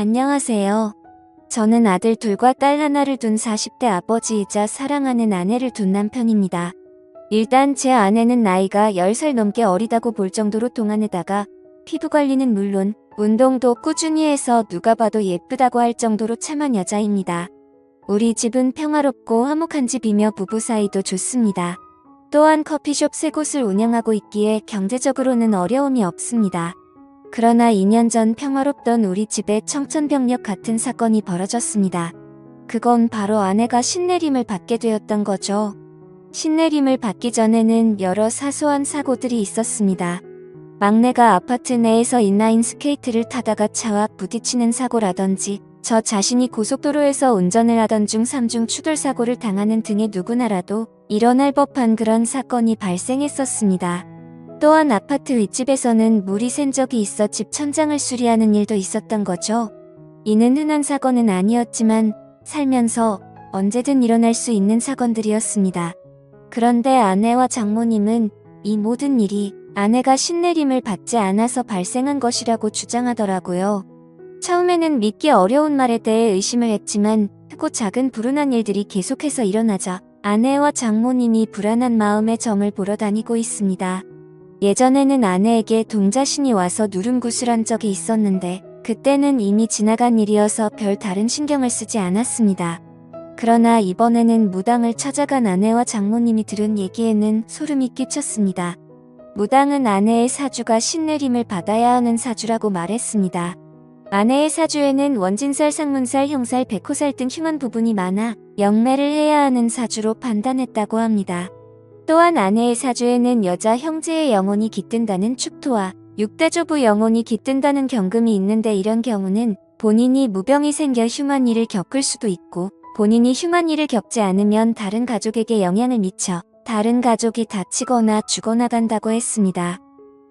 안녕하세요. 저는 아들 둘과 딸 하나를 둔 40대 아버지이자 사랑하는 아내를 둔 남편입니다. 일단 제 아내는 나이가 10살 넘게 어리다고 볼 정도로 동안에다가 피부 관리는 물론 운동도 꾸준히 해서 누가 봐도 예쁘다고 할 정도로 참한 여자입니다. 우리 집은 평화롭고 화목한 집이며 부부 사이도 좋습니다. 또한 커피숍 세 곳을 운영하고 있기에 경제적으로는 어려움이 없습니다. 그러나 2년 전 평화롭던 우리 집에 청천벽력 같은 사건이 벌어졌습니다. 그건 바로 아내가 신내림을 받게 되었던 거죠. 신내림을 받기 전에는 여러 사소한 사고들이 있었습니다. 막내가 아파트 내에서 인라인 스케이트를 타다가 차와 부딪히는 사고라든지 저 자신이 고속도로에서 운전을 하던 중 3중 추돌 사고를 당하는 등의 누구나라도 일어날 법한 그런 사건이 발생했었습니다. 또한 아파트 윗집에서는 물이 샌 적이 있어 집 천장을 수리하는 일도 있었던 거죠. 이는 흔한 사건은 아니었지만 살면서 언제든 일어날 수 있는 사건들이었습니다. 그런데 아내와 장모님은 이 모든 일이 아내가 신내림을 받지 않아서 발생한 것이라고 주장하더라고요. 처음에는 믿기 어려운 말에 대해 의심을 했지만 크고 작은 불운한 일들이 계속해서 일어나자 아내와 장모님이 불안한 마음에 점을 보러 다니고 있습니다. 예전에는 아내에게 동자신이 와서 누름굿을 한 적이 있었는데 그때는 이미 지나간 일이어서 별 다른 신경을 쓰지 않았습니다. 그러나 이번에는 무당을 찾아간 아내와 장모님이 들은 얘기에는 소름이 끼쳤습니다. 무당은 아내의 사주가 신내림을 받아야 하는 사주라고 말했습니다. 아내의 사주에는 원진살, 상문살, 형살, 백호살 등 흉한 부분이 많아 영매를 해야 하는 사주로 판단했다고 합니다. 또한 아내의 사주에는 여자 형제의 영혼이 깃든다는 축토와 육대조부 영혼이 깃든다는 경금이 있는데 이런 경우는 본인이 무병이 생겨 일을 겪을 수도 있고 본인이 일을 겪지 않으면 다른 가족에게 영향을 미쳐 다른 가족이 다치거나 죽어나간다고 했습니다.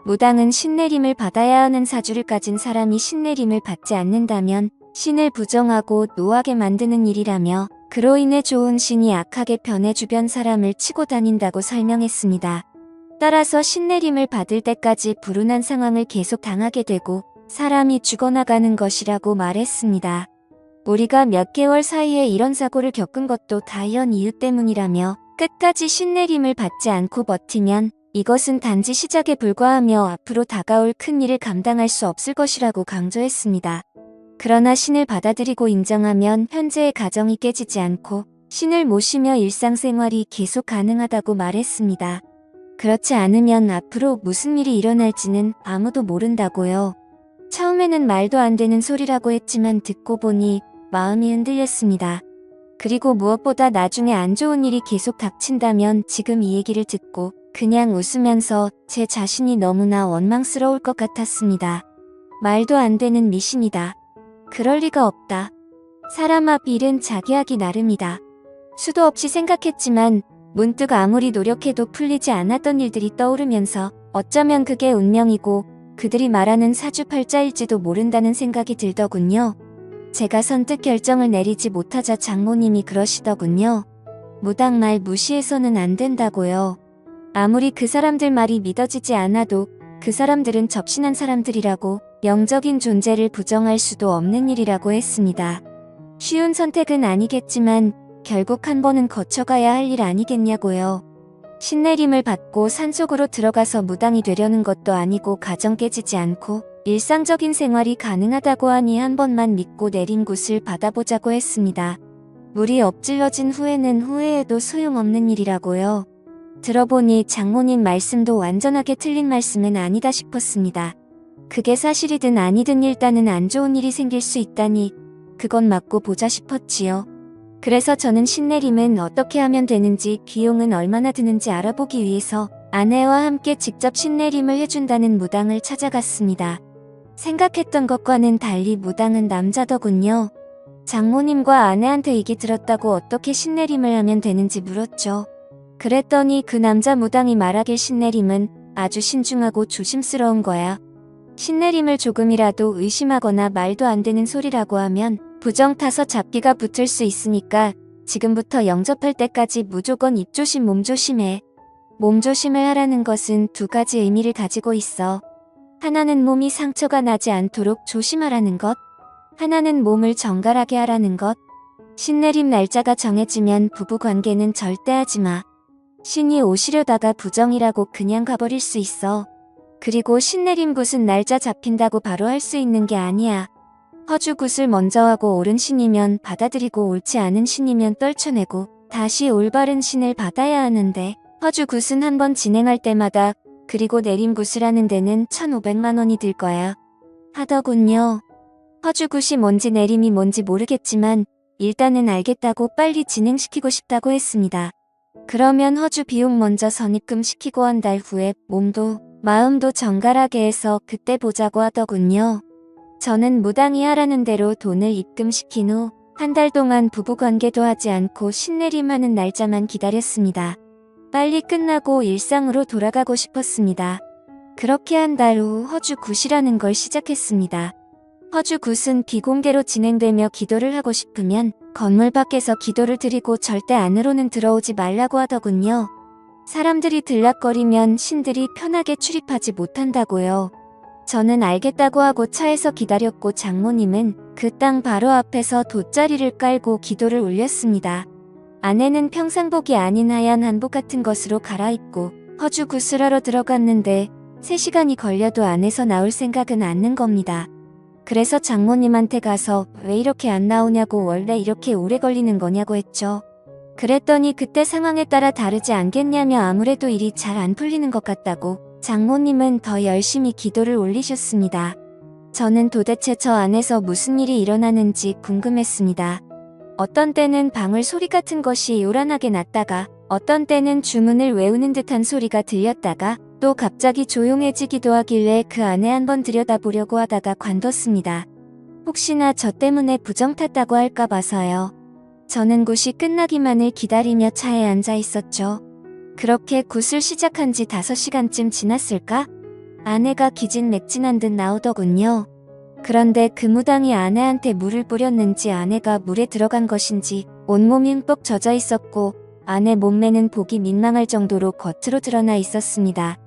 무당은 신내림을 받아야 하는 사주를 가진 사람이 신내림을 받지 않는다면 신을 부정하고 노하게 만드는 일이라며 그로 인해 좋은 신이 악하게 변해 주변 사람을 치고 다닌다고 설명했습니다. 따라서 신내림을 받을 때까지 불운한 상황을 계속 당하게 되고 사람이 죽어나가는 것이라고 말했습니다. 우리가 몇 개월 사이에 이런 사고를 겪은 것도 다이언 이유 때문이라며 끝까지 신내림을 받지 않고 버티면 이것은 단지 시작에 불과하며 앞으로 다가올 큰 일을 감당할 수 없을 것이라고 강조했습니다. 그러나 신을 받아들이고 인정하면 현재의 가정이 깨지지 않고 신을 모시며 일상생활이 계속 가능하다고 말했습니다. 그렇지 않으면 앞으로 무슨 일이 일어날지는 아무도 모른다고요. 처음에는 말도 안 되는 소리라고 했지만 듣고 보니 마음이 흔들렸습니다. 그리고 무엇보다 나중에 안 좋은 일이 계속 닥친다면 지금 이 얘기를 듣고 그냥 웃으면서 제 자신이 너무나 원망스러울 것 같았습니다. 말도 안 되는 미신이다. 그럴 리가 없다. 사람 앞 일은 자기 하기 나름이다. 수도 없이 생각했지만 문득 아무리 노력해도 풀리지 않았던 일들이 떠오르면서 어쩌면 그게 운명이고 그들이 말하는 사주팔자일지도 모른다는 생각이 들더군요. 제가 선뜻 결정을 내리지 못하자 장모님이 그러시더군요. 무당 말 무시해서는 안 된다고요. 아무리 그 사람들 말이 믿어지지 않아도 그 사람들은 접신한 사람들이라고 영적인 존재를 부정할 수도 없는 일이라고 했습니다. 쉬운 선택은 아니겠지만 결국 한 번은 거쳐가야 할 일 아니겠냐고요. 신내림을 받고 산속으로 들어가서 무당이 되려는 것도 아니고 가정 깨지지 않고 일상적인 생활이 가능하다고 하니 한 번만 믿고 내린 곳을 받아보자고 했습니다. 물이 엎질러진 후에는 후회해도 소용없는 일이라고요. 들어보니 장모님 말씀도 완전하게 틀린 말씀은 아니다 싶었습니다. 그게 사실이든 아니든 일단은 안 좋은 일이 생길 수 있다니 그건 맞고 보자 싶었지요. 그래서 저는 신내림은 어떻게 하면 되는지 비용은 얼마나 드는지 알아보기 위해서 아내와 함께 직접 신내림을 해준다는 무당을 찾아갔습니다. 생각했던 것과는 달리 무당은 남자더군요. 장모님과 아내한테 얘기 들었다고 어떻게 신내림을 하면 되는지 물었죠. 그랬더니 그 남자 무당이 말하길 신내림은 아주 신중하고 조심스러운 거야. 신내림을 조금이라도 의심하거나 말도 안 되는 소리라고 하면 부정 타서 잡기가 붙을 수 있으니까 지금부터 영접할 때까지 무조건 입조심 몸조심해. 몸조심을 하라는 것은 두 가지 의미를 가지고 있어. 하나는 몸이 상처가 나지 않도록 조심하라는 것. 하나는 몸을 정갈하게 하라는 것. 신내림 날짜가 정해지면 부부 관계는 절대 하지 마. 신이 오시려다가 부정이라고 그냥 가버릴 수 있어. 그리고 신내림 굿은 날짜 잡힌다고 바로 할 수 있는 게 아니야. 허주 굿을 먼저 하고 옳은 신이면 받아들이고 옳지 않은 신이면 떨쳐내고 다시 올바른 신을 받아야 하는데 허주 굿은 한 번 진행할 때마다 그리고 내림 굿을 하는 데는 1,500만 원이 들 거야. 하더군요. 허주 굿이 뭔지 내림이 뭔지 모르겠지만 일단은 알겠다고 빨리 진행시키고 싶다고 했습니다. 그러면 허주 비용 먼저 선입금 시키고 한 달 후에 몸도 마음도 정갈하게 해서 그때 보자고 하더군요. 저는 무당이 하라는 대로 돈을 입금시킨 후 한 달 동안 부부관계도 하지 않고 신내림하는 날짜만 기다렸습니다. 빨리 끝나고 일상으로 돌아가고 싶었습니다. 그렇게 한 달 후 허주 굿이라는 걸 시작했습니다. 허주 굿은 비공개로 진행되며 기도를 하고 싶으면 건물 밖에서 기도를 드리고 절대 안으로는 들어오지 말라고 하더군요. 사람들이 들락거리면 신들이 편하게 출입하지 못한다고요. 저는 알겠다고 하고 차에서 기다렸고 장모님은 그 땅 바로 앞에서 돗자리를 깔고 기도를 올렸습니다. 아내는 평상복이 아닌 하얀 한복 같은 것으로 갈아입고 허주 구슬하러 들어갔는데 3시간이 걸려도 안에서 나올 생각은 않는 겁니다. 그래서 장모님한테 가서 왜 이렇게 안 나오냐고 원래 이렇게 오래 걸리는 거냐고 했죠. 그랬더니 그때 상황에 따라 다르지 않겠냐며 아무래도 일이 잘 안 풀리는 것 같다고 장모님은 더 열심히 기도를 올리셨습니다. 저는 도대체 저 안에서 무슨 일이 일어나는지 궁금했습니다. 어떤 때는 방울 소리 같은 것이 요란하게 났다가 어떤 때는 주문을 외우는 듯한 소리가 들렸다가 또 갑자기 조용해지기도 하길래 그 안에 한번 들여다보려고 하다가 관뒀습니다. 혹시나 저 때문에 부정 탔다고 할까 봐서요. 저는 굿이 끝나기만을 기다리며 차에 앉아 있었죠. 그렇게 굿을 시작한 지 5시간쯤 지났을까? 아내가 기진맥진한 듯 나오더군요. 그런데 그 무당이 아내한테 물을 뿌렸는지 아내가 물에 들어간 것인지 온몸이 흠뻑 젖어 있었고 아내 몸매는 보기 민망할 정도로 겉으로 드러나 있었습니다.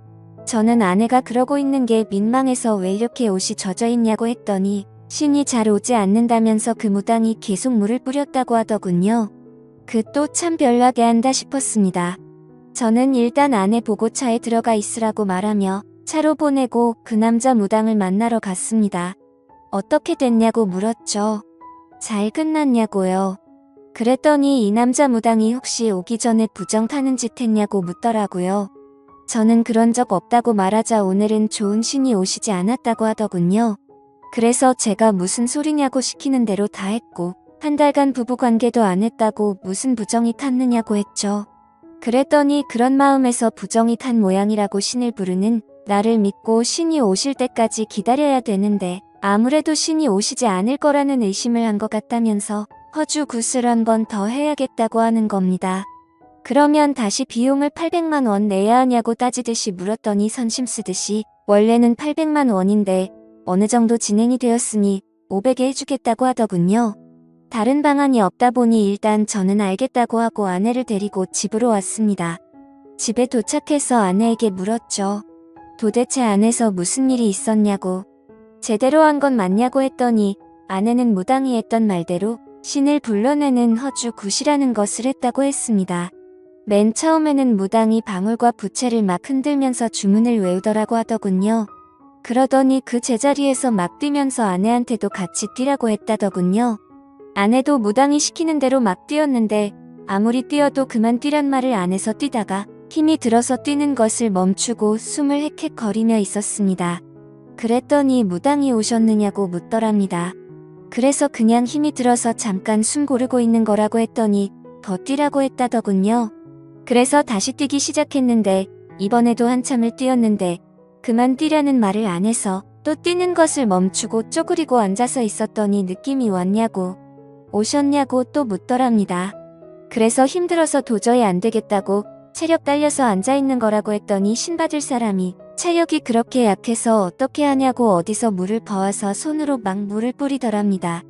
저는 아내가 그러고 있는 게 민망해서 왜 이렇게 옷이 젖어 있냐고 했더니 신이 잘 오지 않는다면서 그 무당이 계속 물을 뿌렸다고 하더군요. 그 또 참 별나게 한다 싶었습니다. 저는 일단 아내 보고 차에 들어가 있으라고 말하며 차로 보내고 그 남자 무당을 만나러 갔습니다. 어떻게 됐냐고 물었죠. 잘 끝났냐고요. 그랬더니 이 남자 무당이 혹시 오기 전에 부정 타는 짓 했냐고 묻더라고요. 저는 그런 적 없다고 말하자 오늘은 좋은 신이 오시지 않았다고 하더군요. 그래서 제가 무슨 소리냐고 시키는 대로 다 했고 한 달간 부부관계도 안 했다고 무슨 부정이 탔느냐고 했죠. 그랬더니 그런 마음에서 부정이 탄 모양이라고 신을 부르는 나를 믿고 신이 오실 때까지 기다려야 되는데 아무래도 신이 오시지 않을 거라는 의심을 한 것 같다면서 허주 굿을 한번 더 해야겠다고 하는 겁니다. 그러면 다시 비용을 800만 원 내야 하냐고 따지듯이 물었더니 선심 쓰듯이 원래는 800만 원인데 어느 정도 진행이 되었으니 500에 해주겠다고 하더군요. 다른 방안이 없다 보니 일단 저는 알겠다고 하고 아내를 데리고 집으로 왔습니다. 집에 도착해서 아내에게 물었죠. 도대체 안에서 무슨 일이 있었냐고. 제대로 한 건 맞냐고 했더니 아내는 무당이 했던 말대로 신을 불러내는 허주 굿이라는 것을 했다고 했습니다. 맨 처음에는 무당이 방울과 부채를 막 흔들면서 주문을 외우더라고 하더군요. 그러더니 그 제자리에서 막 뛰면서 아내한테도 같이 뛰라고 했다더군요. 아내도 무당이 시키는 대로 막 뛰었는데 아무리 뛰어도 그만 뛰란 말을 안 해서 뛰다가 힘이 들어서 뛰는 것을 멈추고 숨을 헥헥 거리며 있었습니다. 그랬더니 무당이 오셨느냐고 묻더랍니다. 그래서 그냥 힘이 들어서 잠깐 숨 고르고 있는 거라고 했더니 더 뛰라고 했다더군요. 그래서 다시 뛰기 시작했는데 이번에도 한참을 뛰었는데 그만 뛰라는 말을 안 해서 또 뛰는 것을 멈추고 쪼그리고 앉아서 있었더니 느낌이 왔냐고 오셨냐고 또 묻더랍니다. 그래서 힘들어서 도저히 안 되겠다고 체력 딸려서 앉아있는 거라고 했더니 신받을 사람이 체력이 그렇게 약해서 어떻게 하냐고 어디서 물을 버와서 손으로 막 물을 뿌리더랍니다.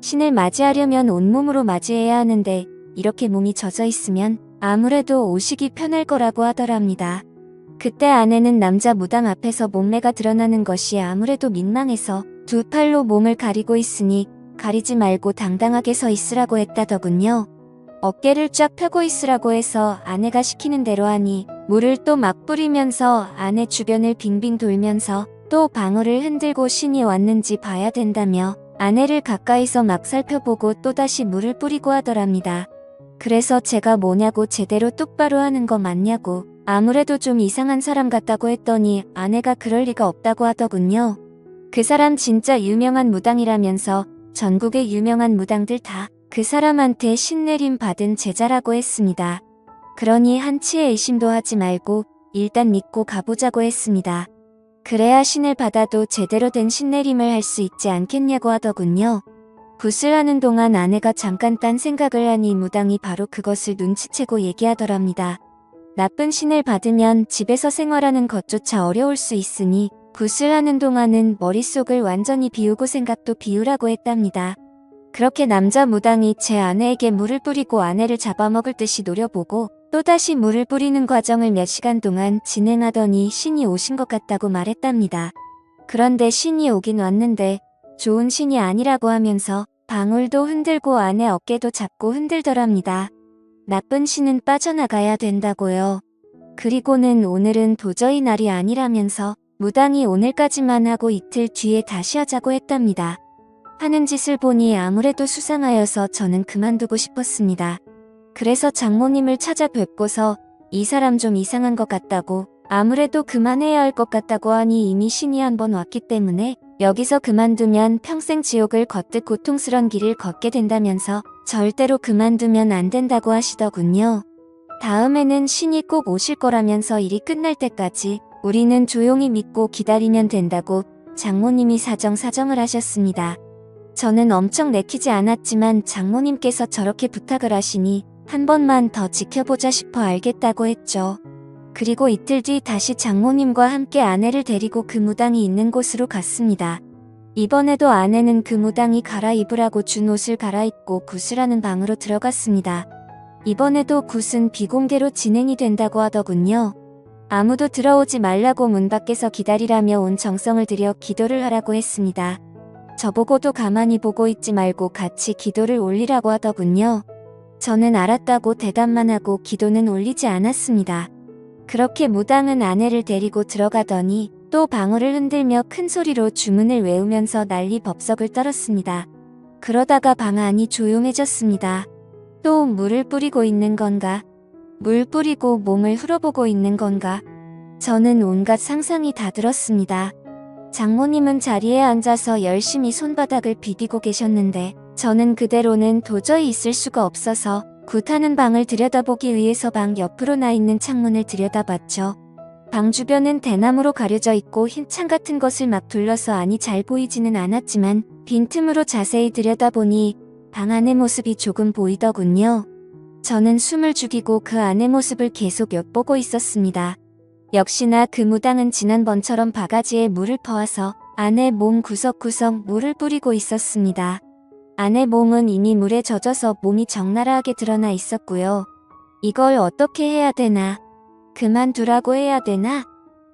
신을 맞이하려면 온몸으로 맞이해야 하는데 이렇게 몸이 젖어 있으면 아무래도 오시기 편할 거라고 하더랍니다. 그때 아내는 남자 무당 앞에서 몸매가 드러나는 것이 아무래도 민망해서 두 팔로 몸을 가리고 있으니 가리지 말고 당당하게 서 있으라고 했다더군요. 어깨를 쫙 펴고 있으라고 해서 아내가 시키는 대로 하니 물을 또 막 뿌리면서 아내 주변을 빙빙 돌면서 또 방울을 흔들고 신이 왔는지 봐야 된다며 아내를 가까이서 막 살펴보고 또다시 물을 뿌리고 하더랍니다. 그래서 제가 뭐냐고 제대로 똑바로 하는 거 맞냐고 아무래도 좀 이상한 사람 같다고 했더니 아내가 그럴 리가 없다고 하더군요. 그 사람 진짜 유명한 무당이라면서 전국의 유명한 무당들 다 그 사람한테 신내림 받은 제자라고 했습니다. 그러니 한치의 의심도 하지 말고 일단 믿고 가보자고 했습니다. 그래야 신을 받아도 제대로 된 신내림을 할 수 있지 않겠냐고 하더군요. 굿을 하는 동안 아내가 잠깐 딴 생각을 하니 무당이 바로 그것을 눈치채고 얘기하더랍니다. 나쁜 신을 받으면 집에서 생활하는 것조차 어려울 수 있으니 굿을 하는 동안은 머릿속을 완전히 비우고 생각도 비우라고 했답니다. 그렇게 남자 무당이 제 아내에게 물을 뿌리고 아내를 잡아먹을 듯이 노려보고 또다시 물을 뿌리는 과정을 몇 시간 동안 진행하더니 신이 오신 것 같다고 말했답니다. 그런데 신이 오긴 왔는데 좋은 신이 아니라고 하면서 방울도 흔들고 아내 어깨도 잡고 흔들더랍니다. 나쁜 신은 빠져나가야 된다고요. 그리고는 오늘은 도저히 날이 아니라면서 무당이 오늘까지만 하고 이틀 뒤에 다시 하자고 했답니다. 하는 짓을 보니 아무래도 수상하여서 저는 그만두고 싶었습니다. 그래서 장모님을 찾아뵙고서 이 사람 좀 이상한 것 같다고 아무래도 그만해야 할 것 같다고 하니 이미 신이 한 번 왔기 때문에 여기서 그만두면 평생 지옥을 걷듯 고통스런 길을 걷게 된다면서 절대로 그만두면 안 된다고 하시더군요. 다음에는 신이 꼭 오실 거라면서 일이 끝날 때까지 우리는 조용히 믿고 기다리면 된다고 장모님이 사정사정을 하셨습니다. 저는 엄청 내키지 않았지만 장모님께서 저렇게 부탁을 하시니 한 번만 더 지켜보자 싶어 알겠다고 했죠. 그리고 이틀 뒤 다시 장모님과 함께 아내를 데리고 그 무당이 있는 곳으로 갔습니다. 이번에도 아내는 그 무당이 갈아입으라고 준 옷을 갈아입고 굿을하는 방으로 들어갔습니다. 이번에도 굿은 비공개로 진행이 된다고 하더군요. 아무도 들어오지 말라고 문 밖에서 기다리라며 온 정성을 들여 기도를 하라고 했습니다. 저보고도 가만히 보고 있지 말고 같이 기도를 올리라고 하더군요. 저는 알았다고 대답만 하고 기도는 올리지 않았습니다. 그렇게 무당은 아내를 데리고 들어가더니 또 방울을 흔들며 큰 소리로 주문을 외우면서 난리 법석을 떨었습니다. 그러다가 방 안이 조용해졌습니다. 또 물을 뿌리고 있는 건가? 물 뿌리고 몸을 흘어보고 있는 건가? 저는 온갖 상상이 다 들었습니다. 장모님은 자리에 앉아서 열심히 손바닥을 비비고 계셨는데 저는 그대로는 도저히 있을 수가 없어서 굿하는 방을 들여다보기 위해서 방 옆으로 나 있는 창문을 들여다봤죠. 방 주변은 대나무로 가려져 있고 흰 창 같은 것을 막 둘러서 안이 잘 보이지는 않았지만 빈틈으로 자세히 들여다보니 방 안의 모습이 조금 보이더군요. 저는 숨을 죽이고 그 안의 모습을 계속 엿보고 있었습니다. 역시나 그 무당은 지난번처럼 바가지에 물을 퍼와서 안의 몸 구석구석 물을 뿌리고 있었습니다. 안의 몸은 이미 물에 젖어서 몸이 적나라하게 드러나 있었고요. 이걸 어떻게 해야 되나? 그만두라고 해야 되나?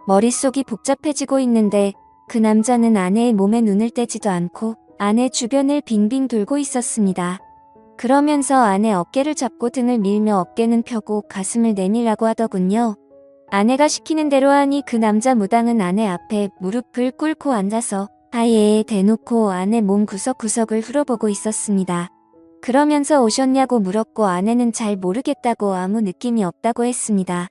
머릿속이 복잡해지고 있는데 그 남자는 아내의 몸에 눈을 떼지도 않고 아내 주변을 빙빙 돌고 있었습니다. 그러면서 아내 어깨를 잡고 등을 밀며 어깨는 펴고 가슴을 내밀라고 하더군요. 아내가 시키는 대로 하니 그 남자 무당은 아내 앞에 무릎을 꿇고 앉아서 아예 대놓고 아내 몸 구석구석을 훑어보고 있었습니다. 그러면서 오셨냐고 물었고 아내는 잘 모르겠다고 아무 느낌이 없다고 했습니다.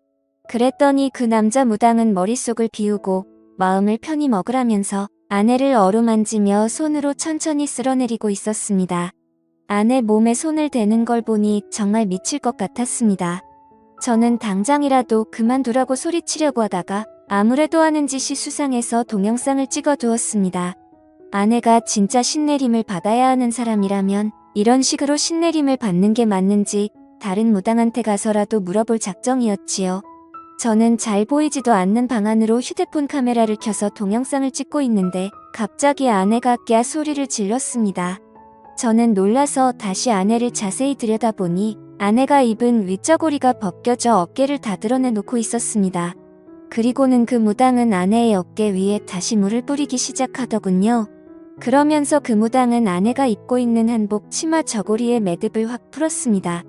그랬더니 그 남자 무당은 머릿속을 비우고 마음을 편히 먹으라면서 아내를 어루만지며 손으로 천천히 쓸어내리고 있었습니다. 아내 몸에 손을 대는 걸 보니 정말 미칠 것 같았습니다. 저는 당장이라도 그만두라고 소리치려고 하다가 아무래도 하는 짓이 수상해서 동영상을 찍어 두었습니다. 아내가 진짜 신내림을 받아야 하는 사람이라면 이런 식으로 신내림을 받는 게 맞는지 다른 무당한테 가서라도 물어볼 작정이었지요. 저는 잘 보이지도 않는 방 안으로 휴대폰 카메라를 켜서 동영상을 찍고 있는데 갑자기 아내가 깨 소리를 질렀습니다. 저는 놀라서 다시 아내를 자세히 들여다보니 아내가 입은 윗저고리가 벗겨져 어깨를 다 드러내놓고 있었습니다. 그리고는 그 무당은 아내의 어깨 위에 다시 물을 뿌리기 시작하더군요. 그러면서 그 무당은 아내가 입고 있는 한복 치마 저고리에 매듭을 확 풀었습니다.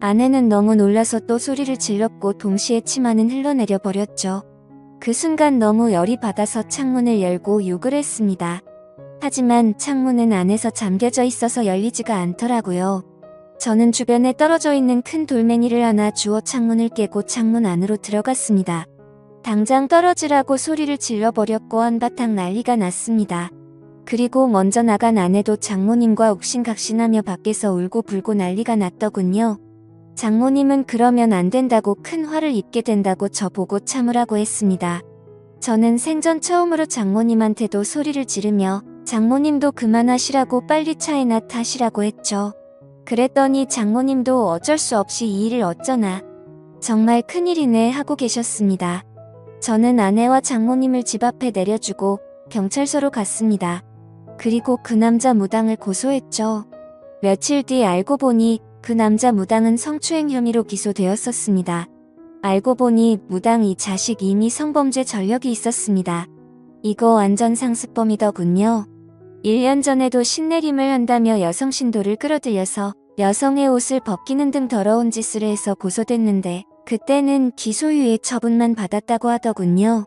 아내는 너무 놀라서 또 소리를 질렀고 동시에 치마는 흘러내려 버렸죠. 그 순간 너무 열이 받아서 창문을 열고 욕을 했습니다. 하지만 창문은 안에서 잠겨져 있어서 열리지가 않더라고요. 저는 주변에 떨어져 있는 큰 돌멩이를 하나 주워 창문을 깨고 창문 안으로 들어갔습니다. 당장 떨어지라고 소리를 질러버렸고 한바탕 난리가 났습니다. 그리고 먼저 나간 아내도 장모님과 욱신각신하며 밖에서 울고 불고 난리가 났더군요. 장모님은 그러면 안 된다고 큰 화를 입게 된다고 저보고 참으라고 했습니다. 저는 생전 처음으로 장모님한테도 소리를 지르며 장모님도 그만하시라고 빨리 차에나 타시라고 했죠. 그랬더니 장모님도 어쩔 수 없이 이 일을 어쩌나. 정말 큰일이네 하고 계셨습니다. 저는 아내와 장모님을 집 앞에 내려주고 경찰서로 갔습니다. 그리고 그 남자 무당을 고소했죠. 며칠 뒤 알고 보니 그 남자 무당은 성추행 혐의로 기소되었었습니다. 알고 보니 무당 이 자식 이미 성범죄 전력이 있었습니다. 이거 완전 상습범이더군요. 1년 전에도 신내림을 한다며 여성 신도를 끌어들여서 여성의 옷을 벗기는 등 더러운 짓을 해서 고소됐는데 그때는 기소유예 처분만 받았다고 하더군요.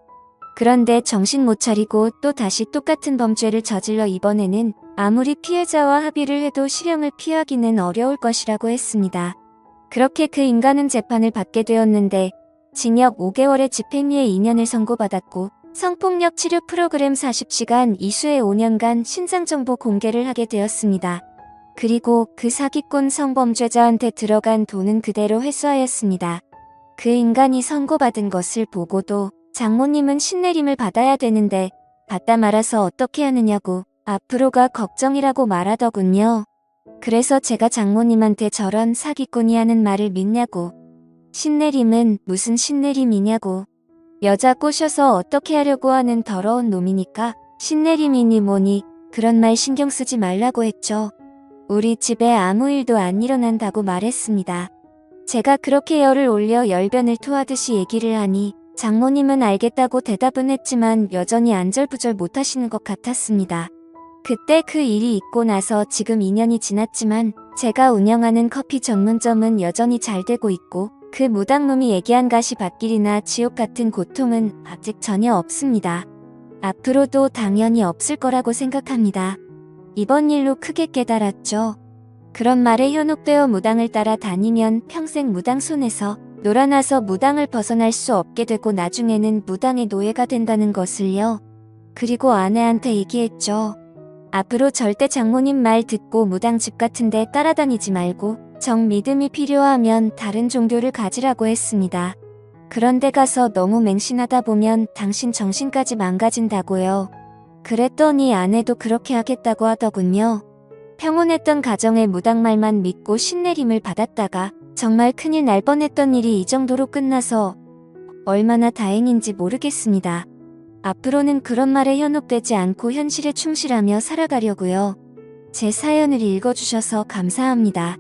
그런데 정신 못 차리고 또 다시 똑같은 범죄를 저질러 이번에는 아무리 피해자와 합의를 해도 실형을 피하기는 어려울 것이라고 했습니다. 그렇게 그 인간은 재판을 받게 되었는데 징역 5개월의 집행유예 2년을 선고받았고 성폭력 치료 프로그램 40시간 이수에 5년간 신상정보 공개를 하게 되었습니다. 그리고 그 사기꾼 성범죄자한테 들어간 돈은 그대로 회수하였습니다. 그 인간이 선고받은 것을 보고도 장모님은 신내림을 받아야 되는데 받다 말아서 어떻게 하느냐고 앞으로가 걱정이라고 말하더군요. 그래서 제가 장모님한테 저런 사기꾼이 하는 말을 믿냐고. 신내림은 무슨 신내림이냐고. 여자 꼬셔서 어떻게 하려고 하는 더러운 놈이니까 신내림이니 뭐니 그런 말 신경 쓰지 말라고 했죠. 우리 집에 아무 일도 안 일어난다고 말했습니다. 제가 그렇게 열을 올려 열변을 토하듯이 얘기를 하니 장모님은 알겠다고 대답은 했지만 여전히 안절부절 못하시는 것 같았습니다. 그때 그 일이 있고 나서 지금 2년이 지났지만 제가 운영하는 커피 전문점은 여전히 잘 되고 있고 그 무당놈이 얘기한 가시밭길이나 지옥 같은 고통은 아직 전혀 없습니다. 앞으로도 당연히 없을 거라고 생각합니다. 이번 일로 크게 깨달았죠. 그런 말에 현혹되어 무당을 따라 다니면 평생 무당 손에서 놀아나서 무당을 벗어날 수 없게 되고 나중에는 무당의 노예가 된다는 것을요. 그리고 아내한테 얘기했죠. 앞으로 절대 장모님 말 듣고 무당 집 같은데 따라다니지 말고 정 믿음이 필요하면 다른 종교를 가지라고 했습니다. 그런데 가서 너무 맹신하다 보면 당신 정신까지 망가진다고요. 그랬더니 아내도 그렇게 하겠다고 하더군요. 평온했던 가정의 무당말만 믿고 신내림을 받았다가 정말 큰일 날 뻔했던 일이 이 정도로 끝나서 얼마나 다행인지 모르겠습니다. 앞으로는 그런 말에 현혹되지 않고 현실에 충실하며 살아가려고요. 제 사연을 읽어주셔서 감사합니다.